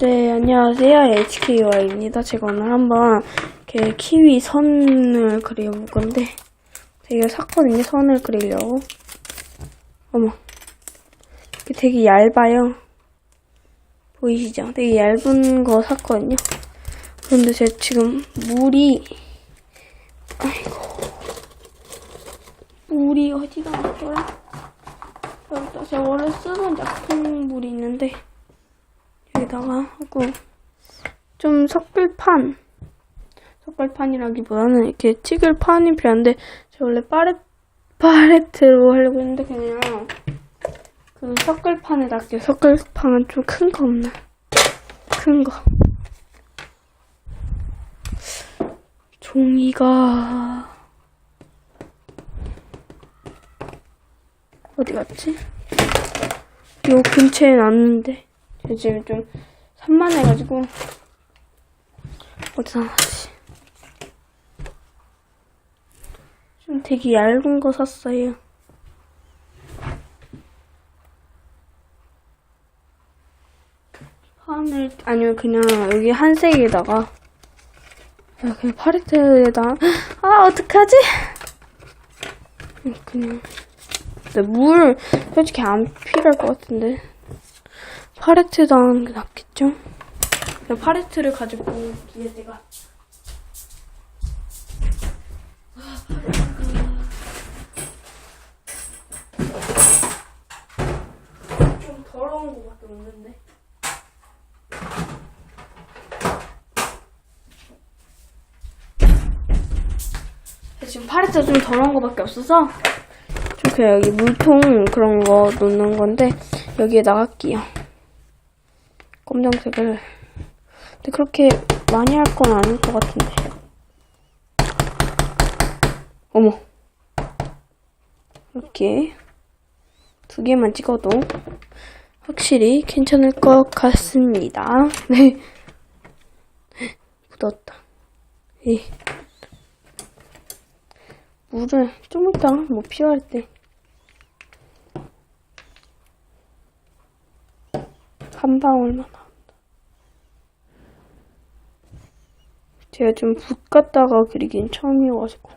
네, 안녕하세요. HKY입니다. 제가 오늘 한번 이렇게 키위 선을 그려볼 건데, 되게 샀거든요. 선을 그리려고. 어머. 이게 되게 얇아요. 보이시죠? 되게 얇은 거 샀거든요. 그런데 제가 지금 물이, 아이고. 물이 어디가 났더라? 여기다 제가 원래 쓰던 약통물이 있는데, 여기다가 하고 좀 섞을판. 섞을판이라기보다는 이렇게 찍을 판이 필요한데 제가 원래 파레, 파레트로 하려고 했는데 그냥 그 섞을판에다 할게요 섞을판은 좀 큰 거 없나? 큰 거. 종이가 어디 갔지? 요 근처에 놨는데. 저 지금 좀 산만해가지고 어디서 나왔지? 좀 되게 얇은 거 샀어요. 판을 아니면 그냥 여기 한색에다가 야, 그냥 파레트에다 아 어떡하지? 그냥 물 솔직히 안 필요할 것 같은데 파레트에다 하는 게 낫겠죠? 파레트를 가지고 뒤에 제가 좀 더러운 거밖에 없는데 지금 파레트가 좀 더러운 거밖에 없어서 좀 그냥 여기 물통 그런 거 놓는 건데 여기에 나갈게요. 검정색을. 근데 그렇게 많이 할 건 아닐 것 같은데. 어머. 이렇게 두 개만 찍어도 확실히 괜찮을 것 같습니다. 네. 묻었다. 이 물을 좀 이따 뭐 필요할 때 한 방울만 합니다. 제가 좀 붓 갖다가 그리긴 처음이어가지고.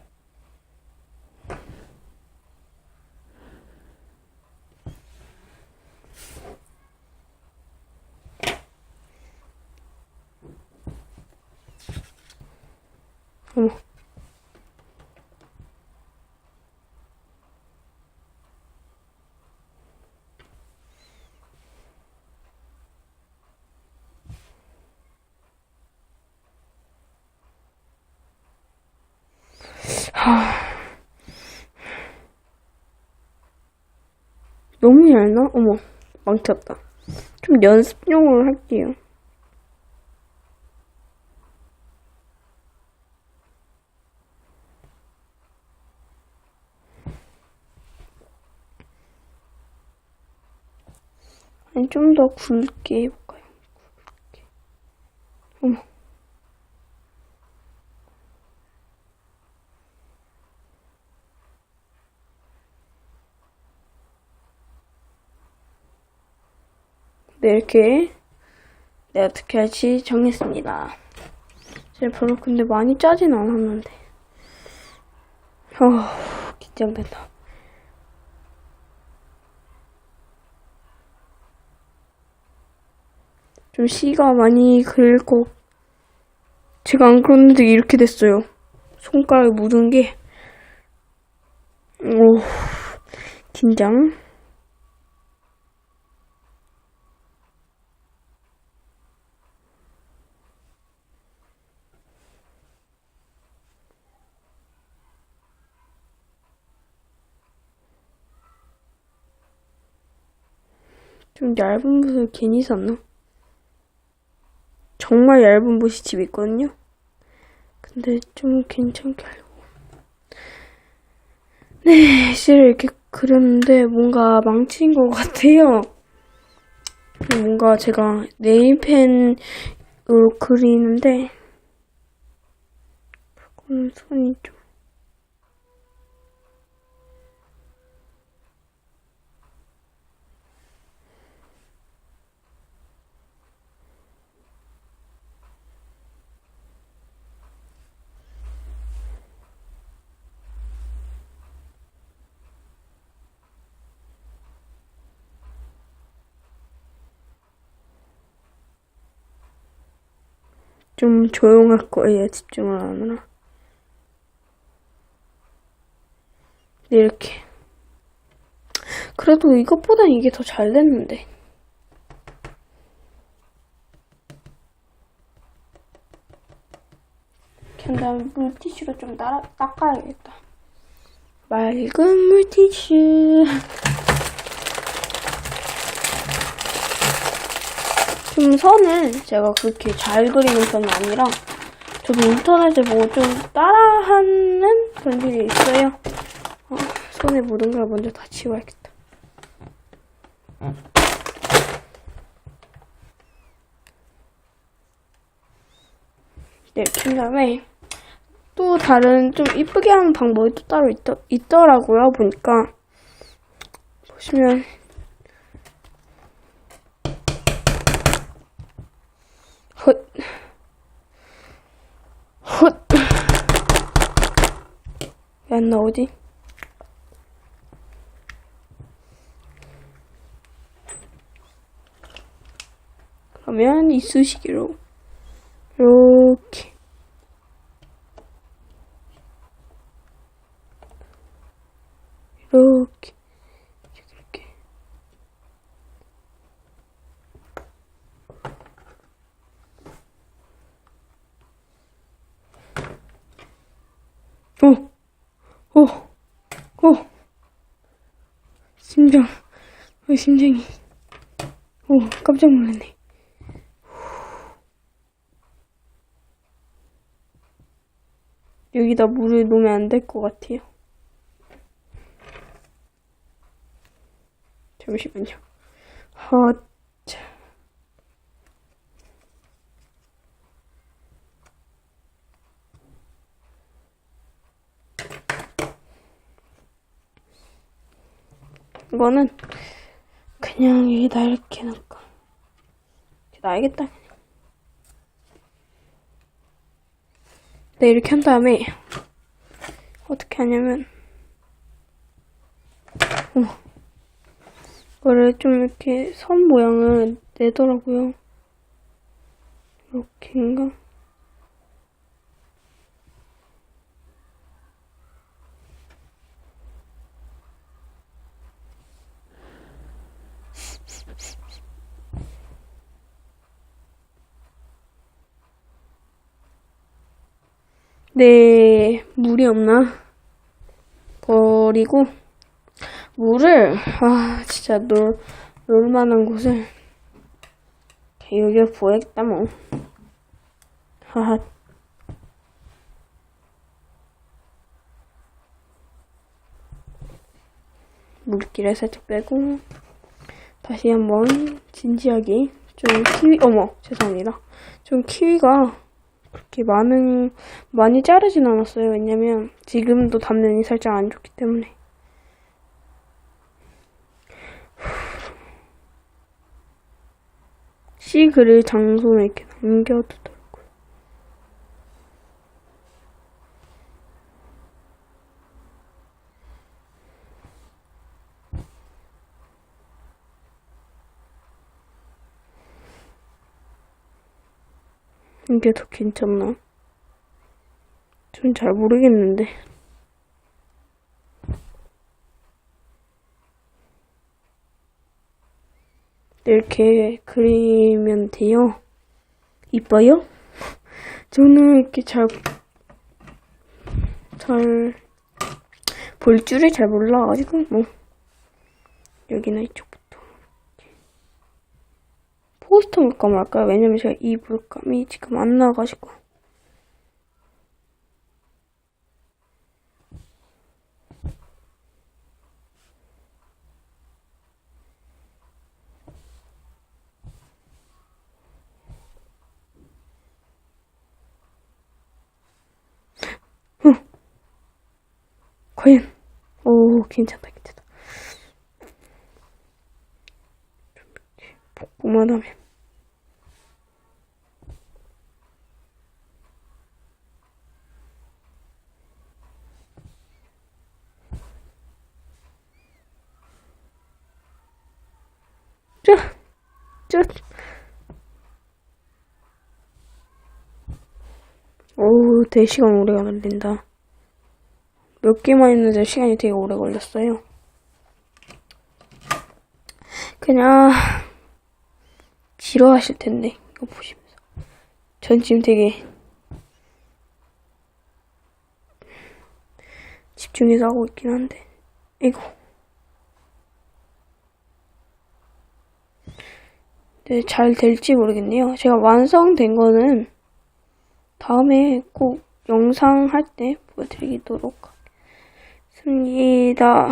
어머. 너무 얇나? 어머, 망쳤다. 좀 연습용으로 할게요. 좀 더? 굵게. 어머. 네, 이렇게 네, 어떻게 할지 정했습니다. 제가 별로 근데 많이 짜진 않았는데. 어, 긴장된다. 좀 씨가 많이 거. 제가 안 그렸는데 이렇게 됐어요. 손가락에 묻은 게. 오, 긴장. 좀 얇은 붓을 괜히 샀나? 정말 얇은 붓이 집에 있거든요? 근데 좀 괜찮게 하려고. 네, 실을 이렇게 그렸는데 뭔가 망친 것 같아요. 뭔가 제가 네임펜으로 그리는데, 손이 좀. 좀 조용할 거예요, 집중을 하느라. 이렇게. 그래도 이것보다 이게 더 잘 됐는데. 한 다음에 물티슈로 좀 닦아야겠다. 맑은 물티슈. 좀 선을 제가 그렇게 잘 그리는 편은 아니라 저도 인터넷을 보고 좀 따라하는 그런 게 있어요. 어, 손에 묻은 걸 먼저 다 지워야겠다. 네, 한 다음에 또 다른 좀 이쁘게 하는 방법이 또 따로 있더, 있더라고요, 보니까. 보시면 헛. 헛. 왜 안 나오지? 그러면 이쑤시개로 이렇게 이렇게 오, 오, 오, 심장, 어, 심장이, 오, 깜짝 놀랐네. 여기다 물을 놓으면 안 될 것 같아요. 잠시만요. 헛. 이거는 그냥 여기다 이렇게 놓고 이렇게 놔야겠다. 네, 이렇게 한 다음에 어떻게 하냐면 어머 이거를 좀 이렇게 선 모양을 내더라고요. 이렇게인가? 네, 물이 없나? 버리고, 물을, 아, 진짜 놀, 놀만한 곳을, 여기에 부어야겠다, 뭐. 하하. 물기를 살짝 빼고, 다시 한번 진지하게, 좀 키위, 어머, 죄송합니다. 좀 키위가 그렇게 많은, 많이 자르진 않았어요. 왜냐면 지금도 담는이 살짝 안 좋기 때문에. 씨 그릴 장소에 이렇게 남겨두더라 이게 더 괜찮나? 전잘 모르겠는데. 이렇게 그리면 돼요. 이뻐요? 저는 이렇게 잘, 잘, 볼 줄을 잘 몰라가지고, 뭐. 여기나 이쪽부터. 포스터 물감 할까요? 왜냐면 제가 이 물감이 지금 안 나와가지고. 과연 오 괜찮다 괜찮다 볶고만 하면 쭉, 쭉. 오우, 되게 시간 오래 걸린다. 몇 개만 했는데 시간이 되게 오래 걸렸어요. 그냥, 지루하실 텐데, 이거 보시면서. 전 지금 되게, 집중해서 하고 있긴 한데, 이거. 네, 잘 될지 모르겠네요. 제가 완성된 거는 다음에 꼭 영상 할 때 보여드리도록 하겠습니다.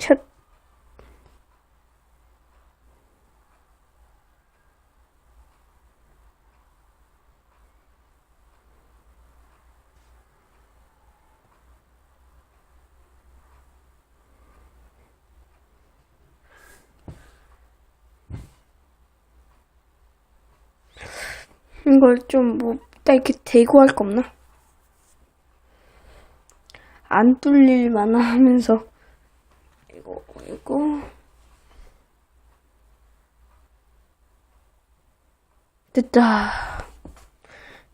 첫 이걸 좀 뭐, 딱 이렇게 대고 할 거 없나? 안 뚫릴 만한 하면서. 이거. 됐다.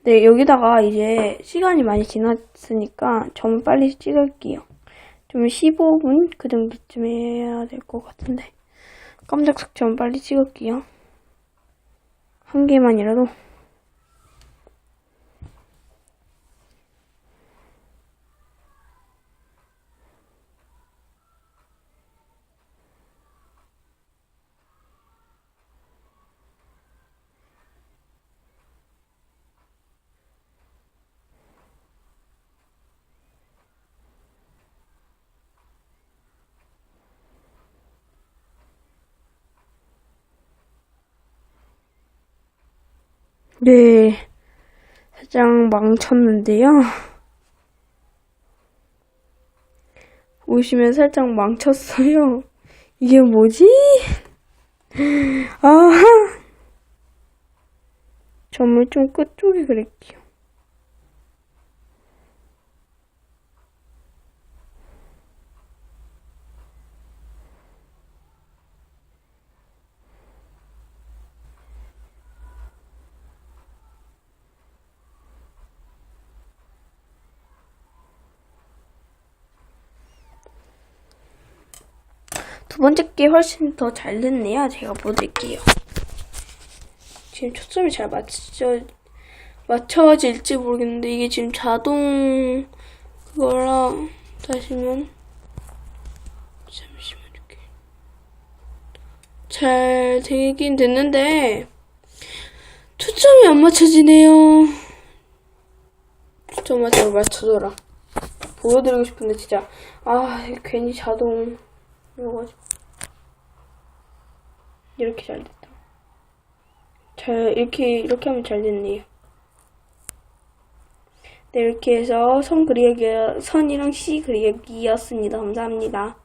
네, 여기다가 이제 시간이 많이 지났으니까 점 빨리 찍을게요. 좀 15분 그 정도쯤 해야 될 것 같은데. 깜짝 sak점 빨리 찍을게요. 한 개만이라도. 네, 살짝 망쳤는데요. 보시면 살짝 망쳤어요. 이게 뭐지? 아, 점을 좀 끝쪽에 그릴게요. 두 번째 게 훨씬 더 잘 됐네요. 제가 보여드릴게요. 지금 초점이 잘 맞춰, 맞춰질지 모르겠는데, 이게 지금 자동, 그거라, 다시면, 잠시만, 이렇게. 잘 되긴 됐는데, 초점이 안 맞춰지네요. 초점 맞춰 맞춰줘라. 보여드리고 싶은데, 진짜, 아, 괜히 자동, 이래가지고. 이렇게 잘 됐다. 잘, 이렇게, 이렇게 하면 잘 됐네요. 네, 이렇게 해서 선 그리기, 선이랑 시 그리기였습니다. 감사합니다.